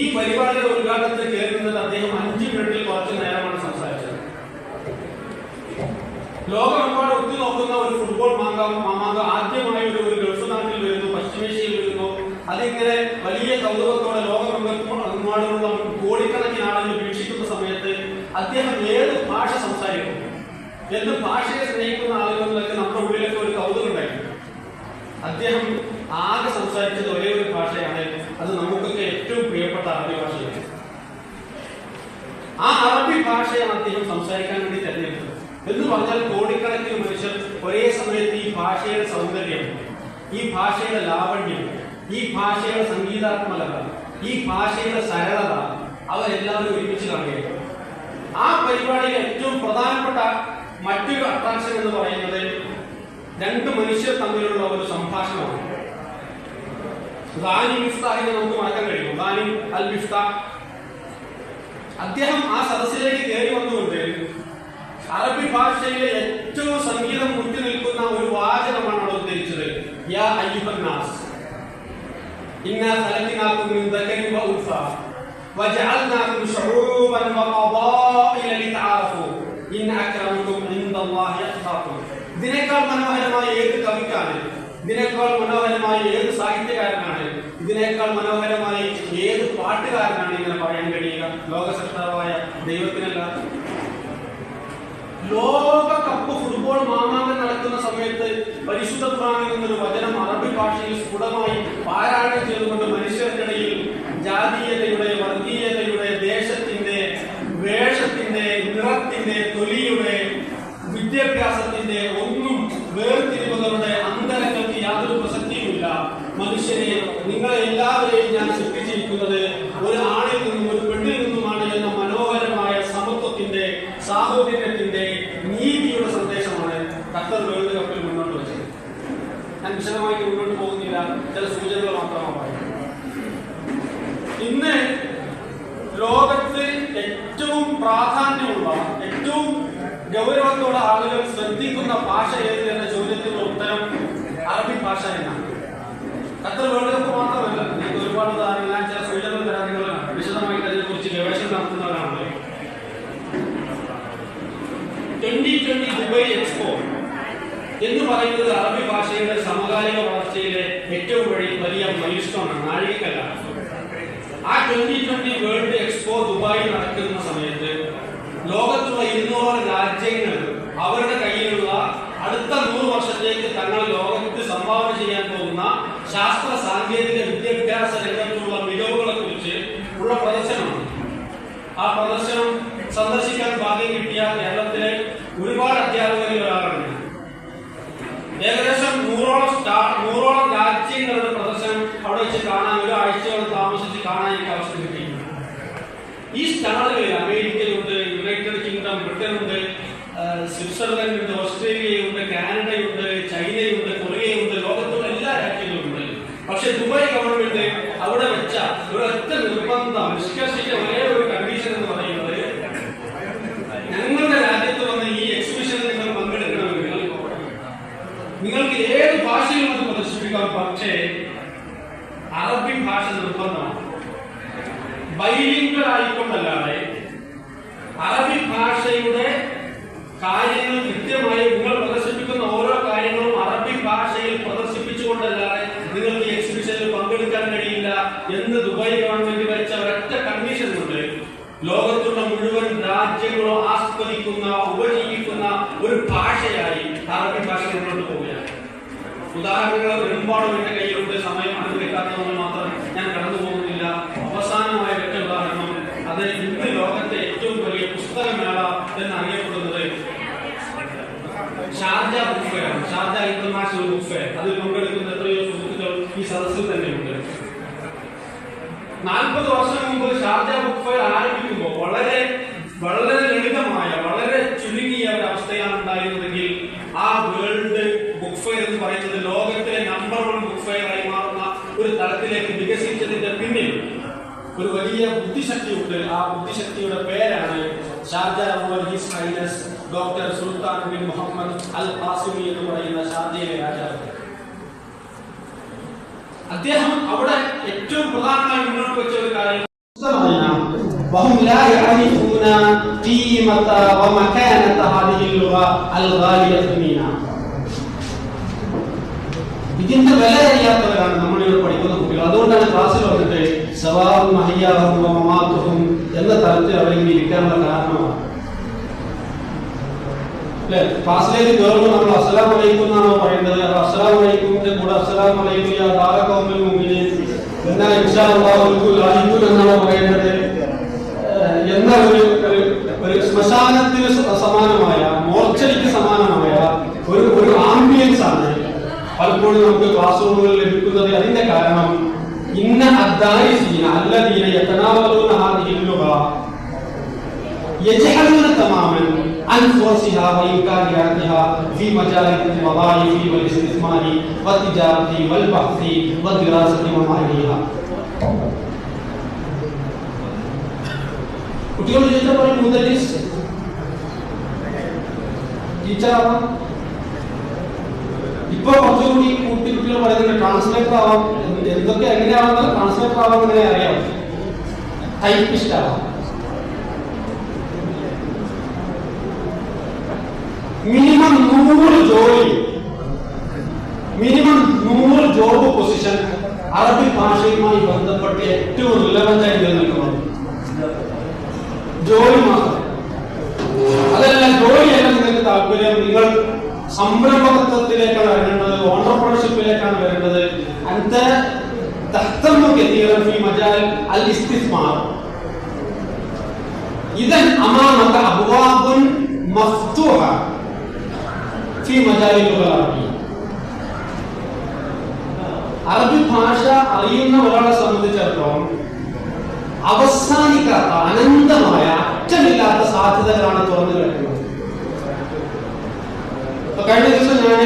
ഈ പരിപാടിയുടെ ഉദ്ഘാടനത്തിൽ കേൾക്കുന്നത് അദ്ദേഹം അഞ്ച് മിനിറ്റിൽ കുറച്ച് നേരമാണ് സംസാരിച്ചത്. ലോകമെമ്പാടും നോക്കുന്ന ഒരു ഫുട്ബോൾ മാങ്കാവും മാമാങ്കം ആദ്യമായി ഒരു ഒരു ഗൾഫ് നാട്ടിൽ വരുന്നു പശ്ചിമേഷ്യയിൽ വരുന്നു. അതിങ്ങനെ വലിയ കൗതുകത്തോടെ ലോകമെമ്പാടുമുള്ള കോടിക്കണക്കിന് ആളുകൾ വീക്ഷിക്കുന്ന സമയത്ത് അദ്ദേഹം ഏത് ഭാഷ സംസാരിക്കും? എന്ന് ഭാഷയെ സ്നേഹിക്കുന്ന ആളുകളിലൊക്കെ നമ്മുടെ ഉള്ളിലൊക്കെ ഒരു കൗതുകം ഉണ്ടായിരുന്നു അദ്ദേഹം ആകെ സംസാരിച്ചത് ഒരേ ഒരു ഭാഷയാണ്. അത് ഏറ്റവും പ്രിയപ്പെട്ട അറബി ഭാഷയാണ് ആ അറബി ഭാഷയാണ് അദ്ദേഹം സംസാരിക്കാൻ വേണ്ടി തെരഞ്ഞെടുത്തത്. എന്ന് പറഞ്ഞാൽ കോടിക്കണക്കിന് മനുഷ്യർ ഒരേ സമയത്ത് ഈ ഭാഷയുടെ സൗന്ദര്യം ഈ ഭാഷയുടെ ലാവണ്യം ഈ ഭാഷയുടെ സംഗീതാത്മകത ഈ ഭാഷയുടെ സരളത അവരെല്ലാവരും ഒരുമിച്ച് കാണുകയാണ്. ആ പരിപാടിയിലെ ഏറ്റവും പ്രധാനപ്പെട്ട മറ്റൊരു അട്രാക്ഷൻ എന്ന് പറയുന്നത് രണ്ട് മനുഷ്യർ തമ്മിലുള്ള ഒരു സംഭാഷണമാണ്. ഖാനി മിഫ്താഹിനെ നമുക്ക് മാറ്റാൻ കഴിയും ഖാനി അൽ മിഫ്താഹ് അദ്ദേഹം ആ സദസ്സിലേക്ക് കയറി വന്നുകൊണ്ട് അറബി ഭാഷയിലെ ഏറ്റവും സംഗീതം മുറ്റി നിൽക്കുന്ന ഒരു വാചകമാണ് അവിടെ ഉദ്ധരിച്ചത്. യാ അയ്യുഹന്നാസ്. ഇന്നാ ഖലഖനാകും മിൻ ദക്കരി വ ഉൻസ. വജഅൽനാകും ശുഊബൻ വഖബാഇല ലിതആറഫു ഇന്ന അക്രമക്കും ഇൻദല്ലാഹി അത്ഖാക്കും ഇതിനേക്കാൾ മനോഹരമായ ഏത് കവിക്കാണ്? ഇതിനേക്കാൾ മനോഹരമായ ഏത് സാഹിത്യകാരനാണ്? ഇതിനേക്കാൾ മനോഹരമായ ഏത് പാട്ടുകാരനാണ് ഇങ്ങനെ പറയാൻ കഴിയുക ലോകസൃഷ്ടാവായ ലോക ലോകകപ്പ് ഫുട്ബോൾ മാമാങ്കം നടക്കുന്ന സമയത്ത് പരിശുദ്ധ പ്രാണി നിന്നൊരു വചനം അറബി ഭാഷയിൽ സ്ഫുടമായി പാരായണം ചെയ്തുകൊണ്ട് മനുഷ്യർക്കിടയിൽ ജാതീയതയുടെ ഏറ്റവും പ്രാധാന്യമുള്ള ഏറ്റവും ഗൗരവത്തോടെ ആളുകൾ ശ്രദ്ധിക്കുന്ന ഭാഷ ഏത് എന്ന ചോദ്യത്തിനുള്ള ഉത്തരം അറബി ഭാഷ എന്നാണ്. ഖത്തർ വേൾഡ് കപ്പ് മാത്രമല്ല നിങ്ങൾക്ക് ഒരുപാട് ഉദാഹരണങ്ങൾ ചില സൂചനകൾ തരാൻ നിങ്ങൾ വിശദമായിട്ട് അതിനെക്കുറിച്ച് ഗവേഷണം നടത്തുന്നവരാണ്. ട്വന്റി ട്വന്റി ദുബൈ എക്സ്പോ എന്ന് പറയുന്നത് അറബി ഭാഷയുടെ സമകാലിക വളർച്ചയിലെ ഏറ്റവും വഴി വലിയ മൈൽസ്റ്റോൺ നാഴികക്കല്ല ആ ട്വന്റി ട്വന്റി വേൾഡ് എക്സ്പോ ദുബായിൽ നടക്കുന്ന. ലോകത്തുള്ള ഇരുന്നൂറ് രാജ്യങ്ങൾ അവരുടെ കയ്യിലുള്ള അടുത്ത നൂറ് വർഷത്തേക്ക് തങ്ങൾ ലോകത്ത് സംഭാവന ചെയ്യാൻ പോകുന്ന ശാസ്ത്ര സാങ്കേതിക വിദ്യാഭ്യാസ രംഗത്തുള്ള മികവുകളെ കുറിച്ച് ഉള്ള പ്രദർശനമാണ്. ആ പ്രദർശനം സന്ദർശിക്കാൻ ഭാഗ്യം കിട്ടിയ കേരളത്തിലെ ഒരുപാട് അധ്യാപകരിൽ ഒരാളാണ്. ഏകദേശം നൂറോളം നൂറോളം രാജ്യങ്ങളുടെ പ്രദർശനം അവിടെ വെച്ച് കാണാൻ ഒരു താമസിച്ച് കാണാൻ എനിക്ക് അവസരം കിട്ടിയിട്ടുണ്ട്. ഈ സ്റ്റാളുകളിൽ അമേരിക്കയുണ്ട് സ്വിറ്റ്സർലൻഡ് ഉണ്ട് ഓസ്ട്രേലിയയുണ്ട് കാനഡയുണ്ട് ചൈനയുണ്ട് കൊറിയയുണ്ട് ലോകത്തുള്ള എല്ലാ രാജ്യങ്ങളും ഉണ്ട് പക്ഷെ ദുബായ് ഗവൺമെന്റ് അവിടെ വെച്ച ഒരൊറ്റ നിർബന്ധം നിഷ്കർഷിച്ച ഒരേ ഒരു കണ്ടീഷൻ എന്ന് പറയുന്നത് ഞങ്ങളുടെ രാജ്യത്ത് വന്ന് ഈ എക്സിബിഷനിൽ നിങ്ങൾ പങ്കെടുക്കണമെങ്കിൽ നിങ്ങൾക്ക് ഏത് ഭാഷയിലും അത് പ്രദർശിപ്പിക്കാം. പക്ഷേ അറബി ഭാഷ നിർബന്ധമാണ്. ബൈലിംഗൽ ആയിക്കൊണ്ടല്ലാതെ അറബി ഭാഷയുടെ കാര്യങ്ങൾ കൃത്യമായി നിങ്ങൾ പ്രദർശിപ്പിക്കുന്ന ഓരോ കാര്യങ്ങളും അറബി ഭാഷയിൽ പ്രദർശിപ്പിച്ചുകൊണ്ടല്ലാതെ നിങ്ങൾക്ക് എക്സിബിഷനിൽ പങ്കെടുക്കാൻ കഴിയില്ല എന്ന് ദുബായ് ഗവൺമെന്റ് വെച്ച ഒരൊറ്റ കണ്ടീഷൻ ഉണ്ട്. ലോകത്തുള്ള മുഴുവൻ രാജ്യങ്ങളും ആസ്വദിക്കുന്ന ഉപജീവിക്കുന്ന ഒരു ഭാഷയായി അറബി ഭാഷ മുന്നോട്ട് പോവുകയാണ്. ഉദാഹരണങ്ങൾ ഒരുപാട് എന്റെ കയ്യിലുണ്ട്. സമയം അനുവദിക്കാത്തതുകൊണ്ട് മാത്രം ഞാൻ കടന്നു പോകുന്നില്ല അവസാനമായ ഒറ്റ ഉദാഹരണം അത് ഇന്ന് ലോകത്തെ ഏറ്റവും വലിയ പുസ്തകമേള എന്നറിയപ്പെടുന്നത് ഷാർജ ബുക്ക് ഫെയർ ആണ് ഷാർജ ഇന്റർനാഷണൽ ബുക്ക് ഫെയർ അതിൽ പങ്കെടുക്കുന്ന എത്രയോ സുഹൃത്തുക്കൾ ഈ സദസ്സിൽ തന്നെയുണ്ട്. നാൽപ്പത് വർഷം മുമ്പ് ഷാർജ ബുക്ക് ഫെയർ ആരംഭിക്കുമ്പോൾ വളരെ വളരെ ലളിതമായ വളരെ ചുരുങ്ങിയ ഒരു അവസ്ഥയാണ് ഉണ്ടായിരുന്നതെങ്കിൽ ആ വേൾഡ് ബുക്ക് ഫെയർ എന്ന് പറയുന്നത് ലോകത്തിലെ നമ്പർ വൺ ബുക്ക് ഫെയർ ആയി മാറുന്ന ഒരു തലത്തിലേക്ക് വികസിച്ചതിന്റെ പിന്നിൽ ഒരു വലിയ ബുദ്ധിശക്തിയുണ്ട്. ആ ബുദ്ധിശക്തിയുടെ പേരാണ് Sharjah his highness doctor Sultan bin Muhammad al Qasimi എന്ന് പറയുന്ന ഷാർജയിലെ രാജാവ് അദ്ദേഹം അവിടെ ഏറ്റവും പ്രധാനമായി മുന്നോട്ട് വെച്ച ഒരു കാര്യം وهم لا يعرفون قيمة ومكانة هذه اللغة الغالية فينا ഇതിന്റെ വില അറിയാത്തവരാണ് നമ്മളിവിടെ പഠിക്കുന്ന കുട്ടികൾ അതുകൊണ്ടാണ് ക്ലാസ്സിൽ വന്നിട്ട് സവാബും മഹിയാവും മമാത്തും എന്ന തലത്തിൽ അവരിങ്ങനെ ഇരിക്കാനുള്ള കാരണമാണ് അല്ലെ? ക്ലാസ്സിലേക്ക് കയറുമ്പോൾ നമ്മൾ അസ്സലാം വലൈക്കും എന്നാണോ പറയേണ്ടത്? അസ്സലാം വലൈക്കുമിന്റെ കൂടെ അസ്സലാം വലൈക്കും എന്നാ ഇൻഷാഹുൽ എന്നാണോ പറയേണ്ടത്? എന്ന ഒരു ഒരു ശ്മശാനത്തിന് സമാനമായ മോർച്ചയ്ക്ക് സമാനമായ ഒരു ഒരു ആംബിയൻസ് ആണ് പലപ്പോഴും നമുക്ക് ക്ലാസ് റൂമുകളിൽ ലഭിക്കുന്നത്. അതിന്റെ കാരണം ഇന്ന അദ്ദായി അദ്ദാരിസീന അല്ലദീന യതനാവലൂന ഹാദിഹിൽ ലുഗ. യജ്ഹലൂന തമാമൻ. عن فرصها وإمكانياتها في مجال الوظائف والاستثمار والتجارة والبحث والدراسة وما إليها കുട്ടികൾ ചോദിച്ചാൽ പറയും മുതലിസ് ടീച്ചറാവാം ഇപ്പൊ കുറച്ചുകൂടി കുട്ടി കുട്ടികൾ പറയുന്നത് ട്രാൻസ്ലേറ്റർ ആവാം എന്ത് എന്തൊക്കെ എങ്ങനെയാവുന്നത് ട്രാൻസ്ലേറ്റർ ആവാം എങ്ങനെ അറിയാം ടൈപ്പിസ്റ്റ് ആവാം മിനിമം നൂറ് ജോലി മിനിമം നൂറ് ജോബ് പൊസിഷൻ അറബി ഭാഷയുമായി ബന്ധപ്പെട്ട് ഏറ്റവും റിലവന്റ് ആയി നിലനിൽക്കുന്നത് ജോലി മാത്രം അതല്ല ജോലിയല്ല നിങ്ങൾക്ക് താല്പര്യം നിങ്ങൾ സംരംഭകത്വത്തിലേക്കാണ് വരേണ്ടത് ഓണ്ടർപ്രണർഷിപ്പിലേക്കാണ് വരേണ്ടത് അന്ത تهتم كثيرا في مجال الاستثمار إذا أمامك أبواب مفتوحة ഫി മജാലിക്കുള്ള അറബിയ അറബി ഭാഷ അറിയുന്ന ഒരാളെ സംബന്ധിച്ചിടത്തോളം അവസാനിക്കാത്ത അനന്തമായ അറ്റമില്ലാത്ത സാധ്യതകളാണ് തുറന്നു കിടക്കുന്നത് കഴിഞ്ഞ ദിവസം ഞാൻ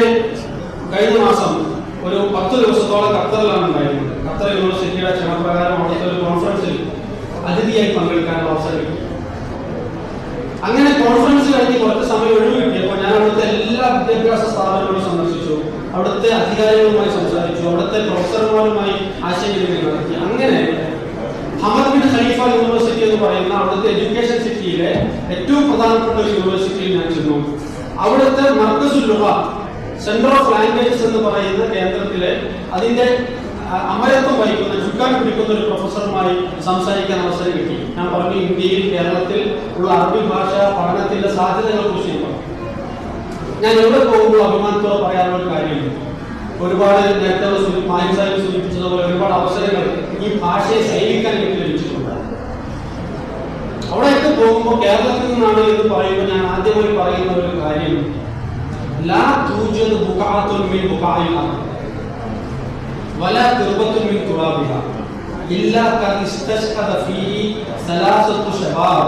അവിടുത്തെ അധികാരികളുമായി സംസാരിച്ചു. അവിടുത്തെ പ്രൊഫസർമാരുമായി ആശയവിനിമയം നടത്തി. അങ്ങനെ ഹമദ് ഖലീഫ യൂണിവേഴ്സിറ്റി എന്ന് പറയുന്ന അവിടുത്തെ എഡ്യൂക്കേഷൻ സിറ്റിയിലെ ഏറ്റവും പ്രധാനപ്പെട്ട ഒരു യൂണിവേഴ്സിറ്റിയിൽ ഞാൻ ചെന്നു. അവിടുത്തെ മർക്കസുലുഹ സെന്റർ ഓഫ് ലാംഗ്വേജസ് എന്ന് പറയുന്ന കേന്ദ്രത്തിലെ അതിന്റെ അമരത്വം വഹിക്കുന്ന ചുക്കാൻ പിടിക്കുന്ന ഒരു പ്രൊഫസറുമായി സംസാരിക്കാൻ അവസരം കിട്ടി. ഞാൻ പറഞ്ഞു ഇന്ത്യയിൽ കേരളത്തിൽ ഉള്ള അറബി ഭാഷ പഠനത്തിന്റെ സാധ്യതകളെ കുറിച്ച് ഞാൻ എവിടെ പോകുമ്പോൾ അഭിമാനത്തോടെ പറയാനുള്ള ഒരു കാര്യമുണ്ട്. ഒരുപാട് നേരത്തെ സൂചി- മായം സാഹിബ് സൂചിപ്പിച്ചതുപോലെ ഒരുപാട് അവസരങ്ങൾ ഈ ഭാഷയെ സേവിക്കാൻ എനിക്ക് ലഭിച്ചിട്ടുണ്ട് അവിടെയൊക്കെ പോകുമ്പോൾ കേരളത്തിൽ നിന്നാണ് എന്ന് പറയുമ്പോൾ ഞാൻ ആദ്യമായി പറയുന്ന ഒരു കാര്യം ലാ തൂജത് ബുഖാത്തുൻ മിൻ ബുഖാഇൽ അർദ് ولا تربة من ترابها إلا قد استشهد فيه ثلاثة شباب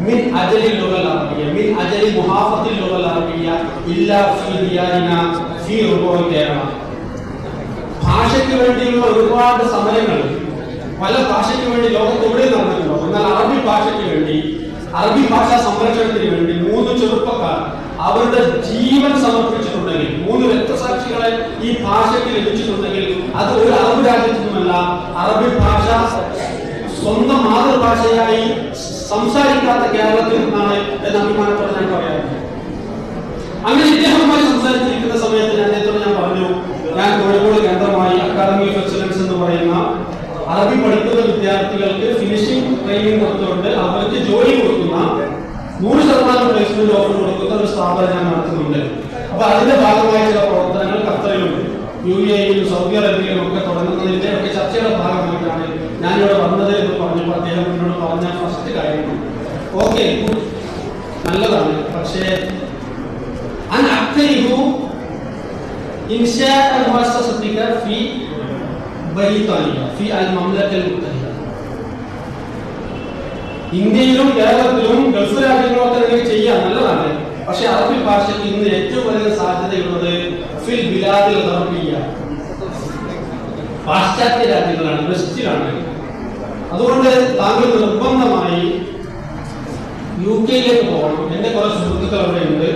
من أجل اللغة العربية من أجل محافظة اللغة العربية إلا في ديارنا في ربوع കേരള ഭാഷയ്ക്ക് വേണ്ടിയുള്ള ഒരുപാട് സമരങ്ങൾ. പല ഭാഷയ്ക്ക് വേണ്ടി ലോകത്ത് എവിടെ നടന്നിട്ടുണ്ടോ എന്നാൽ അറബി ഭാഷയ്ക്ക് വേണ്ടി അറബി ഭാഷാ സംരക്ഷണത്തിന് വേണ്ടി മൂന്ന് ചെറുപ്പക്കാർ അവരുടെ ജീവൻ സമർപ്പിച്ചിട്ടുണ്ടെങ്കിൽ മൂന്ന് രക്തസാക്ഷികളെ ഈ ഭാഷയ്ക്ക് ലഭിച്ചിട്ടുണ്ടെങ്കിൽ അത് ഒരു അറബ് രാജ്യത്തു നിന്നുമല്ല അറബി ഭാഷ സ്വന്തം മാതൃഭാഷയായി സംസാരിക്കാത്ത കേരളത്തിൽ നിന്നാണ് എന്ന് അഭിമാനത്തോടെ ഞാൻ പറയാറുണ്ട്. അങ്ങനെ ഇദ്ദേഹവുമായി സംസാരിച്ചിരിക്കുന്ന സമയത്ത് ഞാൻ ഞാൻ കോഴിക്കോട് കേന്ദ്രമായി അക്കാദമി ഓഫ് എക്സലൻസ് എന്ന് പറയുന്ന അറബി പഠിക്കുന്ന വിദ്യാർത്ഥികൾക്ക് ഫിനിഷിംഗ് ട്രെയിനിങ് കൊടുത്തുകൊണ്ട് അവർക്ക് ജോലി കൊടുക്കുന്ന നൂറ് ശതമാനം പ്ലേസ്മെന്റ് ഓഫർ കൊടുക്കുന്ന ഒരു സ്ഥാപനം ഞാൻ നടത്തുന്നുണ്ട്. അപ്പൊ അതിന്റെ ഭാഗമായ ചില പ്രവർത്തനങ്ങൾ ഖത്തറിലും യു എയിലും സൗദി അറേബ്യയിലും ഒക്കെ തുടങ്ങുന്നതിന്റെ ഒക്കെ ചർച്ചയുടെ ഭാഗമായിട്ടാണ് ഞാനിവിടെ വന്നത് എന്ന് പറഞ്ഞപ്പോൾ അദ്ദേഹം എന്നോട് പറഞ്ഞ ഫസ്റ്റ് കാര്യം. ഓക്കെ നല്ലതാണ്. പക്ഷേ അൻ അത്തരിഹു إنشاء مؤسستك في بريطانيا في المملكة المتحدة ഇന്ത്യയിലും കേരളത്തിലും ഗൾഫ് രാജ്യങ്ങളൊക്കെ നിങ്ങൾക്ക് ചെയ്യാം നല്ലതാണ് പക്ഷെ അറബി ഭാഷയ്ക്ക് ഇന്ന് ഏറ്റവും വലിയ സാധ്യതയുള്ളത് ഫിൽ ബിലാദിൽ ഗർബിയ പാശ്ചാത്യ രാജ്യങ്ങളാണ് വെസ്റ്റിലാണ് അതുകൊണ്ട് താങ്കൾ നിർബന്ധമായി യു കെയിലേക്ക് പോകണം എന്റെ കുറെ സുഹൃത്തുക്കൾ അവിടെ ഉണ്ട്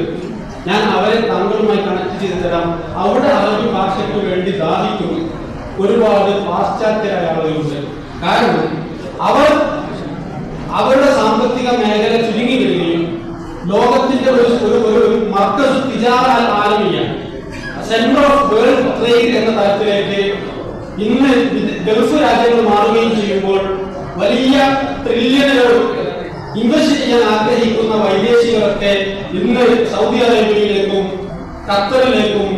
ഞാൻ അവരെ താങ്കളുമായി കണക്ട് ചെയ്തു തരാം അവിടെ അറബി ഭാഷയ്ക്ക് വേണ്ടി സാധിക്കും ഒരുപാട് പാശ്ചാത്യരായ ആളുകളുണ്ട്. കാരണം അവർ അവരുടെ സാമ്പത്തിക മേഖല ചുരുങ്ങി വരികയും ലോകത്തിന്റെ ഒരു ഒരു മർക്കസ് തിജാറാൽ ആരംഭിക്കുകയാണ് സെന്റർ ഓഫ് വേൾഡ് ട്രേഡ് എന്ന തരത്തിലേക്ക് ഇന്ന് ഗൾഫ് രാജ്യങ്ങൾ മാറുകയും ചെയ്യുമ്പോൾ വലിയ ട്രില്യണുകൾ ചെയ്യാൻ ആഗ്രഹിക്കുന്ന വൈദേശികളൊക്കെ ഇന്ന് സൗദി അറേബ്യയിലേക്കും ഖത്തറിലേക്കും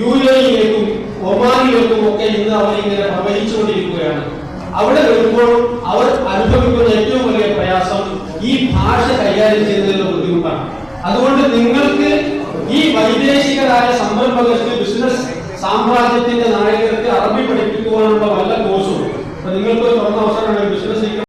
യു എയിലേക്കും ഒമാനിലേക്കും ഒക്കെ ഇന്ന് അവരിങ്ങനെ പ്രവഹിച്ചുകൊണ്ടിരിക്കുകയാണ്. അവിടെ വരുമ്പോൾ അവർ അനുഭവിക്കുന്ന ഏറ്റവും വലിയ പ്രയാസം ഈ ഭാഷ കൈകാര്യം ചെയ്യുന്നതിന്റെ ബുദ്ധിമുട്ടാണ്. അതുകൊണ്ട് നിങ്ങൾക്ക് ഈ വൈദേശികരായ സംരംഭകർക്ക് ബിസിനസ് സാമ്രാജ്യത്തിന്റെ നായകർക്ക് അറബി പഠിപ്പിക്കുവാനുള്ള വല്ല കോഴ്സും നിങ്ങൾക്ക് ഒരു തുറന്ന അവസരമാണ് ബിസിനസ്